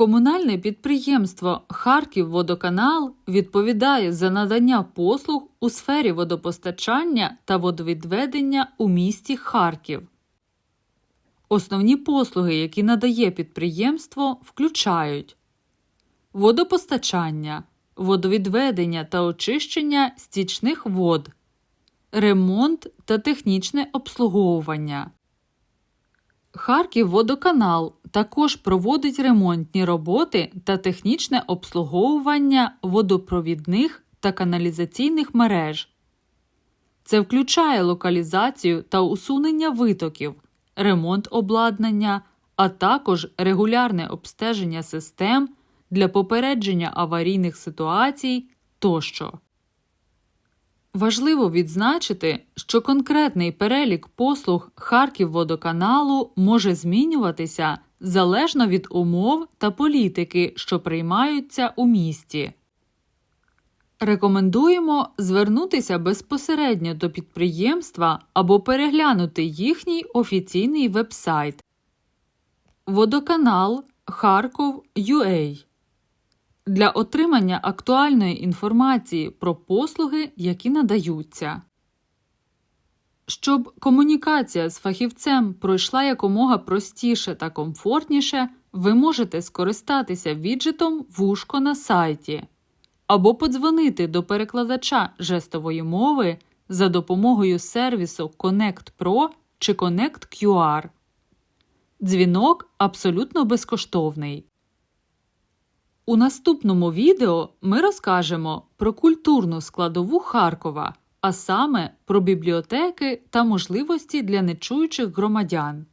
Комунальне підприємство Харківводоканал відповідає за надання послуг у сфері водопостачання та водовідведення у місті Харків. Основні послуги, які надає підприємство, включають водопостачання, водовідведення та очищення стічних вод, ремонт та технічне обслуговування. Харківводоканал також проводить ремонтні роботи та технічне обслуговування водопровідних та каналізаційних мереж. Це включає локалізацію та усунення витоків, ремонт обладнання, а також регулярне обстеження систем для попередження аварійних ситуацій тощо. Важливо відзначити, що конкретний перелік послуг Харківводоканалу може змінюватися залежно від умов та політики, що приймаються у місті. Рекомендуємо звернутися безпосередньо до підприємства або переглянути їхній офіційний вебсайт Водоканал Харков.UA для отримання актуальної інформації про послуги, які надаються. Щоб комунікація з фахівцем пройшла якомога простіше та комфортніше, ви можете скористатися віджитом Вушко на сайті або подзвонити до перекладача жестової мови за допомогою сервісу Connect Pro чи Connect QR. Дзвінок абсолютно безкоштовний. У наступному відео ми розкажемо про культурну складову Харкова, а саме про бібліотеки та можливості для нечуючих громадян.